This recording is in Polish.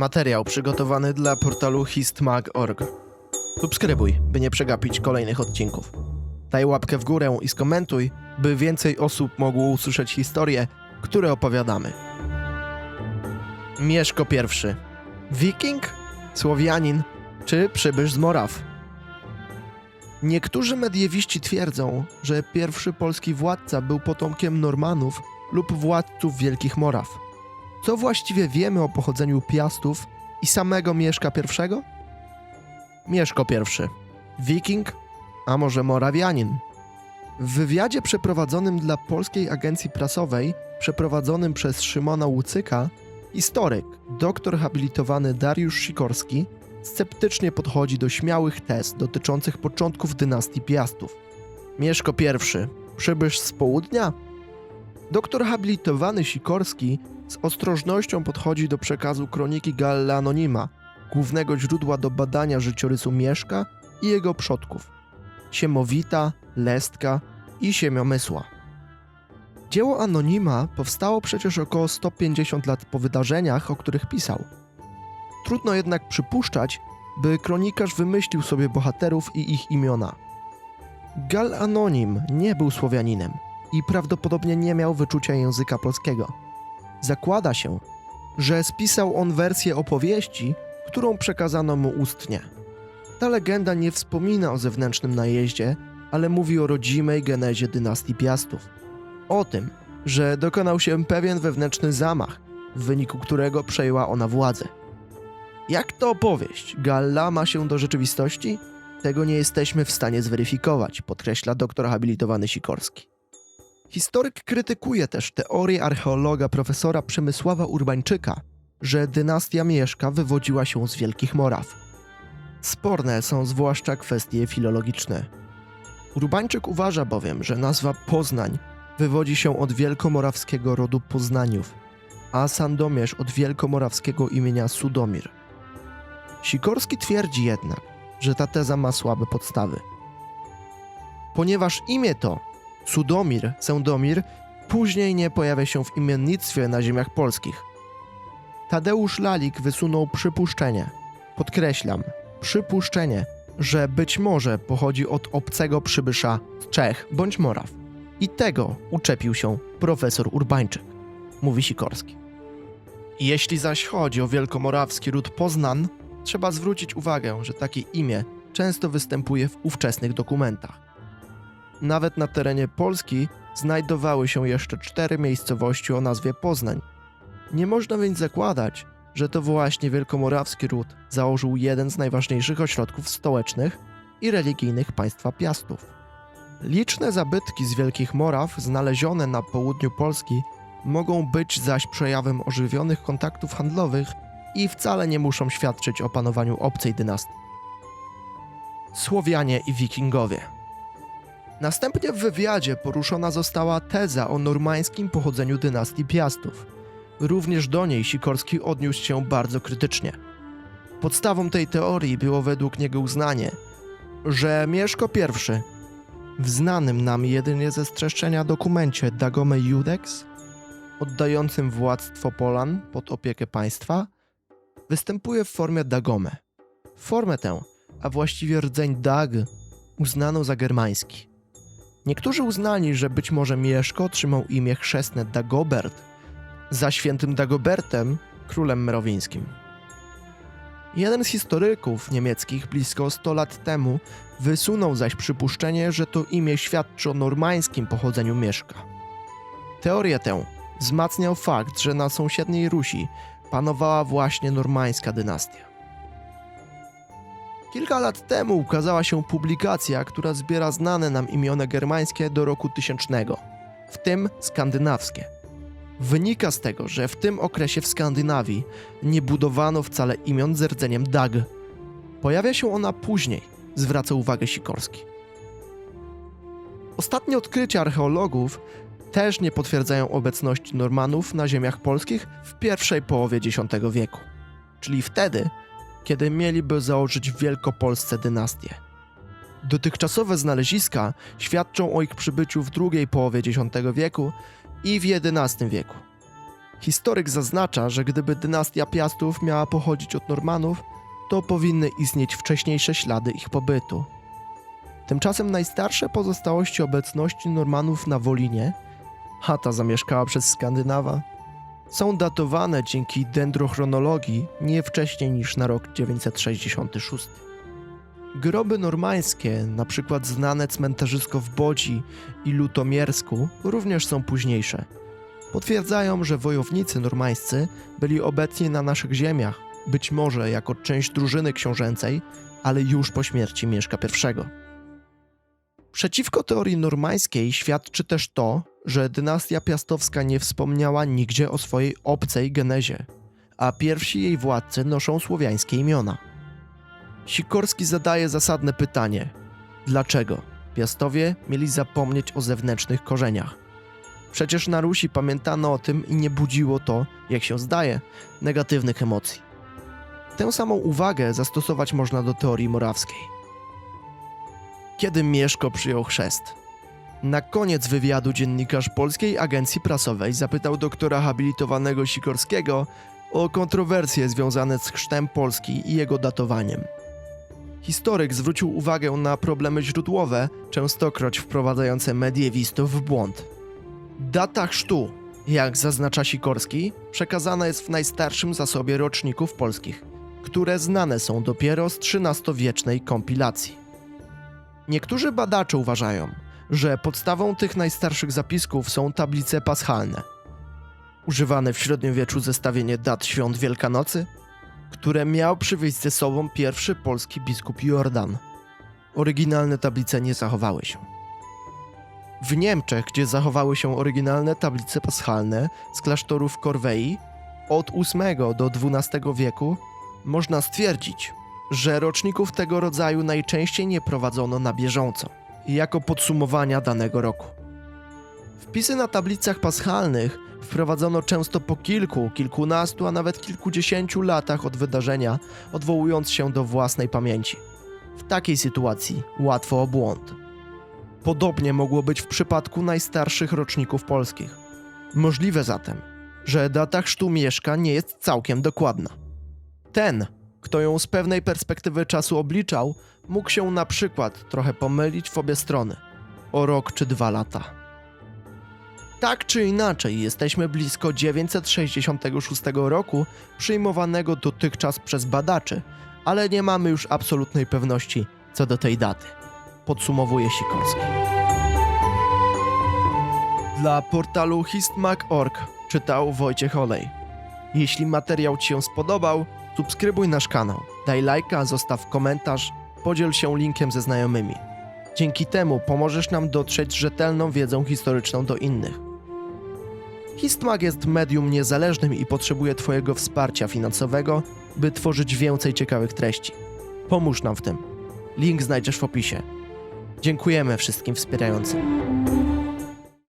Materiał przygotowany dla portalu histmag.org. Subskrybuj, by nie przegapić kolejnych odcinków. Daj łapkę w górę i skomentuj, by więcej osób mogło usłyszeć historie, które opowiadamy. Mieszko I. Wiking? Słowianin? Czy przybysz z Moraw? Niektórzy mediewiści twierdzą, że pierwszy polski władca był potomkiem Normanów lub władców Wielkich Moraw. Co właściwie wiemy o pochodzeniu Piastów i samego Mieszka I? Mieszko I. Wiking, a może Morawianin? W wywiadzie przeprowadzonym dla polskiej agencji prasowej, przeprowadzonym przez Szymona Łucyka, historyk, doktor habilitowany Dariusz Sikorski, sceptycznie podchodzi do śmiałych tez dotyczących początków dynastii Piastów. Mieszko I. Przybysz z południa? Doktor habilitowany Sikorski z ostrożnością podchodzi do przekazu kroniki Galla Anonima, głównego źródła do badania życiorysu Mieszka i jego przodków Siemowita, Lestka i Siemiomysła. Dzieło Anonima powstało przecież około 150 lat po wydarzeniach, o których pisał. Trudno jednak przypuszczać, by kronikarz wymyślił sobie bohaterów i ich imiona. Gal Anonim nie był Słowianinem i prawdopodobnie nie miał wyczucia języka polskiego. Zakłada się, że spisał on wersję opowieści, którą przekazano mu ustnie. Ta legenda nie wspomina o zewnętrznym najeździe, ale mówi o rodzimej genezie dynastii Piastów. O tym, że dokonał się pewien wewnętrzny zamach, w wyniku którego przejęła ona władzę. Jak to opowieść Galla ma się do rzeczywistości? Tego nie jesteśmy w stanie zweryfikować, podkreśla doktor habilitowany Sikorski. Historyk krytykuje też teorię archeologa profesora Przemysława Urbańczyka, że dynastia Mieszka wywodziła się z Wielkich Moraw. Sporne są zwłaszcza kwestie filologiczne. Urbańczyk uważa bowiem, że nazwa Poznań wywodzi się od wielkomorawskiego rodu Poznaniów, a Sandomierz od wielkomorawskiego imienia Sudomir. Sikorski twierdzi jednak, że ta teza ma słabe podstawy. Ponieważ imię to, Sudomir, Sędomir, później nie pojawia się w imiennictwie na ziemiach polskich. Tadeusz Lalik wysunął przypuszczenie, podkreślam, przypuszczenie, że być może pochodzi od obcego przybysza z Czech bądź Moraw. I tego uczepił się profesor Urbańczyk, mówi Sikorski. Jeśli zaś chodzi o wielkomorawski ród Poznan, trzeba zwrócić uwagę, że takie imię często występuje w ówczesnych dokumentach. Nawet na terenie Polski znajdowały się jeszcze cztery miejscowości o nazwie Poznań. Nie można więc zakładać, że to właśnie wielkomorawski ród założył jeden z najważniejszych ośrodków stołecznych i religijnych państwa Piastów. Liczne zabytki z Wielkich Moraw znalezione na południu Polski mogą być zaś przejawem ożywionych kontaktów handlowych i wcale nie muszą świadczyć o panowaniu obcej dynastii. Słowianie i Wikingowie. Następnie w wywiadzie poruszona została teza o normańskim pochodzeniu dynastii Piastów. Również do niej Sikorski odniósł się bardzo krytycznie. Podstawą tej teorii było według niego uznanie, że Mieszko I w znanym nam jedynie ze streszczenia dokumencie Dagome Judex, oddającym władztwo Polan pod opiekę państwa, występuje w formie Dagome. Formę tę, a właściwie rdzeń Dag, uznano za germański. Niektórzy uznali, że być może Mieszko otrzymał imię chrzestne Dagobert, za świętym Dagobertem, królem merowińskim. Jeden z historyków niemieckich blisko 100 lat temu wysunął zaś przypuszczenie, że to imię świadczy o normańskim pochodzeniu Mieszka. Teorię tę wzmacniał fakt, że na sąsiedniej Rusi panowała właśnie normańska dynastia. Kilka lat temu ukazała się publikacja, która zbiera znane nam imiona germańskie do roku tysięcznego, w tym skandynawskie. Wynika z tego, że w tym okresie w Skandynawii nie budowano wcale imion z rdzeniem Dag. Pojawia się ona później, zwraca uwagę Sikorski. Ostatnie odkrycia archeologów też nie potwierdzają obecności Normanów na ziemiach polskich w pierwszej połowie X wieku, czyli wtedy, kiedy mieliby założyć w Wielkopolsce dynastię. Dotychczasowe znaleziska świadczą o ich przybyciu w drugiej połowie X wieku i w XI wieku. Historyk zaznacza, że gdyby dynastia Piastów miała pochodzić od Normanów, to powinny istnieć wcześniejsze ślady ich pobytu. Tymczasem najstarsze pozostałości obecności Normanów na Wolinie, chata zamieszkała przez Skandynawa, są datowane dzięki dendrochronologii nie wcześniej niż na rok 966. Groby normańskie, na przykład znane cmentarzysko w Bodzi i Lutomiersku, również są późniejsze. Potwierdzają, że wojownicy normańscy byli obecni na naszych ziemiach, być może jako część drużyny książęcej, ale już po śmierci Mieszka I. Przeciwko teorii normańskiej świadczy też to, że dynastia piastowska nie wspomniała nigdzie o swojej obcej genezie, a pierwsi jej władcy noszą słowiańskie imiona. Sikorski zadaje zasadne pytanie: dlaczego Piastowie mieli zapomnieć o zewnętrznych korzeniach? Przecież na Rusi pamiętano o tym i nie budziło to, jak się zdaje, negatywnych emocji. Tę samą uwagę zastosować można do teorii morawskiej. Kiedy Mieszko przyjął chrzest? Na koniec wywiadu dziennikarz Polskiej Agencji Prasowej zapytał doktora habilitowanego Sikorskiego o kontrowersje związane z chrztem Polski i jego datowaniem. Historyk zwrócił uwagę na problemy źródłowe, częstokroć wprowadzające mediewistów w błąd. Data chrztu, jak zaznacza Sikorski, przekazana jest w najstarszym zasobie roczników polskich, które znane są dopiero z XIII-wiecznej kompilacji. Niektórzy badacze uważają, że podstawą tych najstarszych zapisków są tablice paschalne. Używane w średniowieczu zestawienie dat świąt Wielkanocy, które miał przywieźć ze sobą pierwszy polski biskup Jordan. Oryginalne tablice nie zachowały się. W Niemczech, gdzie zachowały się oryginalne tablice paschalne z klasztorów Korwei od VIII do XII wieku, można stwierdzić, że roczników tego rodzaju najczęściej nie prowadzono na bieżąco, jako podsumowania danego roku. Wpisy na tablicach paschalnych wprowadzono często po kilku, kilkunastu, a nawet kilkudziesięciu latach od wydarzenia, odwołując się do własnej pamięci. W takiej sytuacji łatwo o błąd. Podobnie mogło być w przypadku najstarszych roczników polskich. Możliwe zatem, że data chrztu Mieszka nie jest całkiem dokładna. Ten, kto ją z pewnej perspektywy czasu obliczał, mógł się na przykład trochę pomylić w obie strony o rok czy dwa lata. Tak czy inaczej, jesteśmy blisko 966 roku, przyjmowanego dotychczas przez badaczy, ale nie mamy już absolutnej pewności co do tej daty. Podsumowuje Sikorski. Dla portalu histmag.org czytał Wojciech Olej. Jeśli materiał Ci się spodobał, subskrybuj nasz kanał, daj lajka, zostaw komentarz, podziel się linkiem ze znajomymi. Dzięki temu pomożesz nam dotrzeć rzetelną wiedzą historyczną do innych. Histmag jest medium niezależnym i potrzebuje Twojego wsparcia finansowego, by tworzyć więcej ciekawych treści. Pomóż nam w tym. Link znajdziesz w opisie. Dziękujemy wszystkim wspierającym.